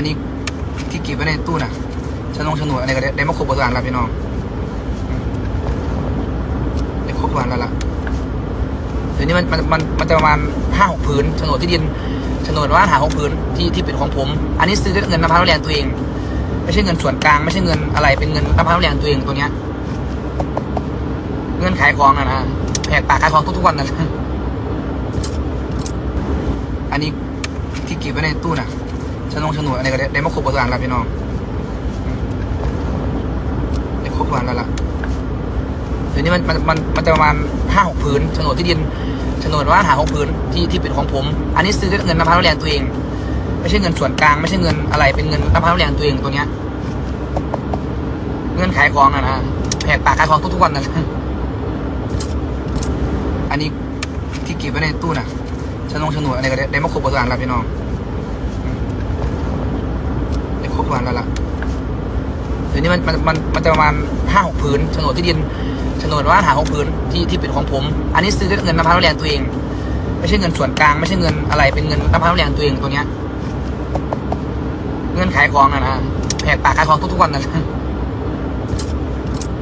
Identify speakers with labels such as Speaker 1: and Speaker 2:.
Speaker 1: อันนี้ที่เก็บไว้ในตู้น่ะฉนงฉนวนอะไรก็ได้ได้มาครบทุกอันแล้วพี่น้องได้ครบทุกอันแล้วล่ะเดี๋ยวนี้มันมันมันมันจะประมาณห้าหกพื้นโฉนที่ดินโฉนว่าหาหกพื้นที่ที่เป็นของผม อันนี้ซื้อด้วยเงินน้ำพักน้ำแรงตัวเอง ไม่ใช่เงินส่วนกลางไม่ใช่เงินอะไรเป็นเงินน้ำพักน้ำแรงตัวเองตัวเนี้ยเงินขายของอะนะแหกปากขายของทุกๆวันนะอันนี้ที่เก็บไว้ในตู้น่ะ ฉนงฉนวนอะไรก็ได้ได้มาครบหมดทุกอันแล้วพี่น้องได้ครบทุกอันแล้วล่ะเดี๋ยวนี้มันมันมันมันจะประมาณห้าหกพื้นโฉนดที่ดินโฉนดว่าหาหกพื้นที่ที่เป็นของผม อันนี้ซื้อด้วยเงินน้ำพักน้ำแรงตัวเอง ไม่ใช่เงินส่วนกลาง ไม่ใช่เงินอะไรเป็นเงินน้ำพักน้ำแรงตัวเองตัวเนี้ย เงินขายของอะนะแหกปากขายของทุกๆวันนะอันนี้ที่เก็บไว้ในตู้น่ะฉนงฉนวนอะไรก็ได้ได้มาครบหมดทุกอันแล้วพี่น้องอืม วันแล้วล่ะเดี๋ยวนี้มันมันมันมันจะประมาณห้าหกพื้นโฉนดที่ดินโฉนดว่าหาหกพื้นที่ที่เป็นของผม อันนี้ซื้อด้วยเงินน้ำพักน้ำแรงตัวเอง ไม่ใช่เงินส่วนกลางไม่ใช่เงินอะไรเป็นเงินน้ำพักน้ำแรงตัวเองตัวเนี้ยเงินขายของนะนะแหกปากขายของทุกๆวันนะ